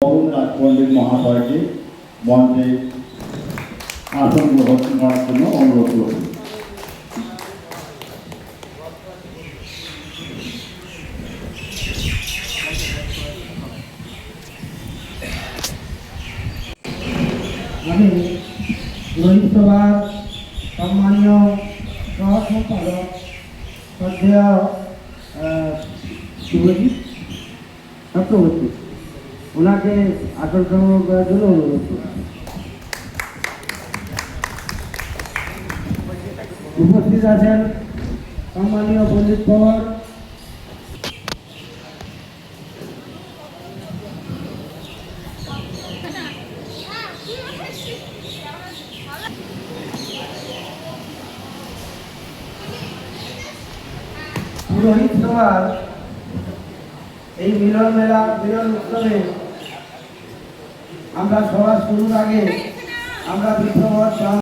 রাজ পণ্ডিত মহাশয়কে মঞ্চে আসন গ্রহণ করার জন্য অনুরোধ করছি আমি রোহিত সভার সম্মানীয় সহ সম্পাদক আহ, শুভজিৎ চক্রবর্তী। ওনাকে আসল সংগ্রহ করার জন্য অনুরোধ উপস্থিত আছেন সম্মানীয় পণ্ডিত পবর পুরোহিত সভার এই মিলন মেলা, মিলন উৎসবে আমরা সবার শুরুর আগে আমরা বিপ্লব